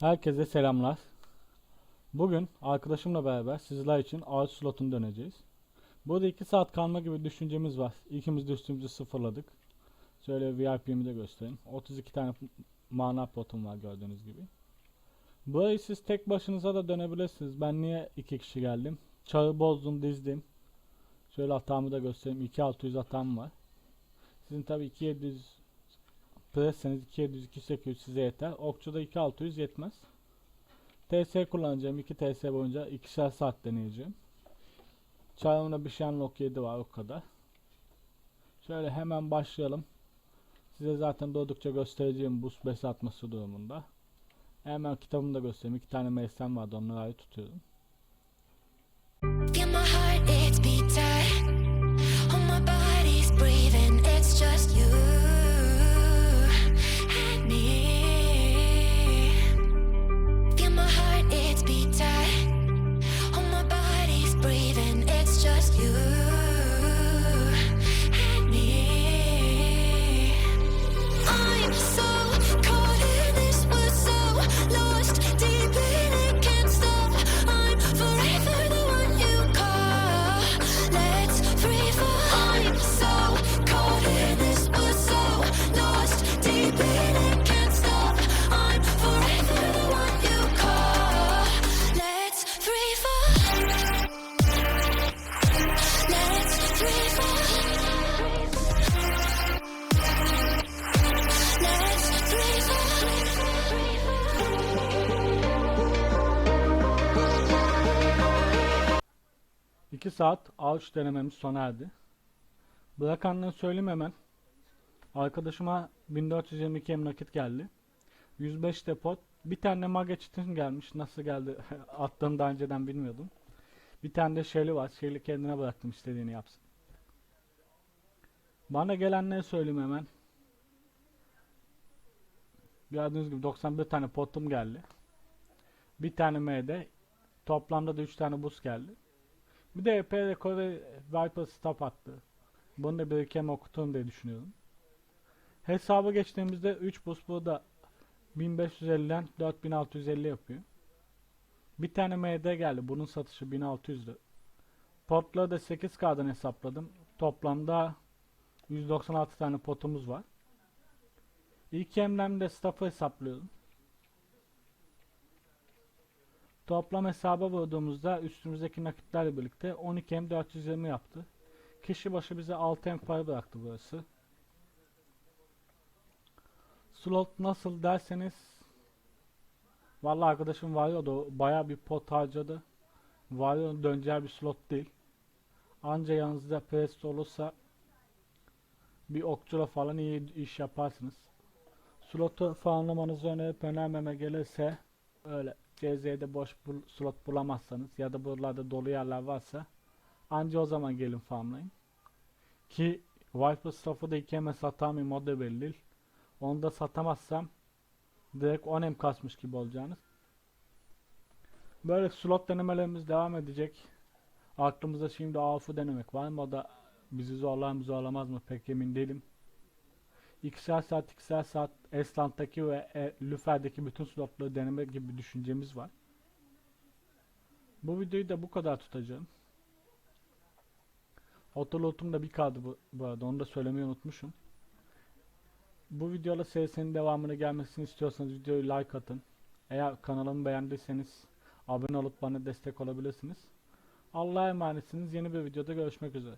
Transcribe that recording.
Herkese selamlar. Bugün arkadaşımla beraber sizler için ağaç slotunu döneceğiz. Burada 2 saat kalma gibi düşüncemiz var. İkimiz de üstümüzü sıfırladık. Şöyle VIP'mi de göstereyim. 32 tane mana potum var gördüğünüz gibi. Burayı siz tek başınıza da dönebilirsiniz. Ben niye 2 kişi geldim? Çağı bozdum dizdim. Şöyle hatamı da göstereyim. 2600 hatam var. Sizin tabi 2700 Presseniz 200 2800 size yeter. Okçuda 2600 yetmez. TS kullanacağım. 2 TS boyunca ikişer saat deneyeceğim. Çarımda bir Shenlock 7 var o kadar. Şöyle hemen başlayalım. Size zaten doğdukça göstereceğim boost 5 atması durumunda. Hemen kitabımı da göstereyim. İki tane MSM vardı onları ayrı tutuyorum. Feel my heart, beating. 2 saat ağaç denememiz sona erdi. Bırakanları söyleyeyim hemen. Arkadaşıma 1422 em nakit geldi. 105 depot. Bir tane mage çitin gelmiş. Nasıl geldi? Attığım daha önceden bilmiyordum. Bir tane de Shelly var. Shelly kendine bıraktım istediğini yapsın. Bana gelenleri söyleyeyim hemen. Gördüğünüz gibi 91 tane potum geldi. Bir tane MD. Toplamda da 3 tane boost geldi. Bir de EP rekoru Viper stop attı. Bunu da bir iki hem okuturum diye düşünüyorum. Hesabı geçtiğimizde 3 boost burada 1550'den 4650 yapıyor. Bir tane MD geldi. Bunun satışı 1600'dü. Potları da 8K'dan hesapladım. Toplamda 196 tane potumuz var. İlk emlemde staff'ı hesaplıyorum. Toplam hesaba vurduğumuzda üstümüzdeki nakitlerle birlikte 12 m 420 yaptı. Kişi başı bize 6 m para bıraktı burası. Slot nasıl derseniz Vallahi arkadaşım var ya da baya bir pot harcadı. Var ya döneceği bir slot değil. Anca yanınızda prest olursa bir okçula falan iyi iş yaparsınız. Slotu farmlamanızı önerip önermeme gelirse öyle CZ'de boş bul- slot bulamazsanız ya da buralarda dolu yerler varsa anca o zaman gelin farmlayın. Ki Viper staff'ı da iki MS satamayayım o da belli. Onu da satamazsam direkt 10 M kasmış gibi olacağınız. Böyle slot denemelerimiz devam edecek. Aklımızda şimdi AF'ı denemek var mı? O da bizi zorlar mı zorlamaz mı pek emin değilim. İkişer saat, ikişer saat Esland'daki ve e, Lüfer'deki bütün slotları deneme gibi bir düşüncemiz var. Bu videoyu da bu kadar tutacağım. Otolotum da bir kaldı bu, bu arada onu da söylemeyi unutmuşum. Bu videoda serisinin devamını gelmesini istiyorsanız videoyu like atın. Eğer kanalımı beğendiyseniz abone olup bana destek olabilirsiniz. Allah'a emanetsiniz. Yeni bir videoda görüşmek üzere.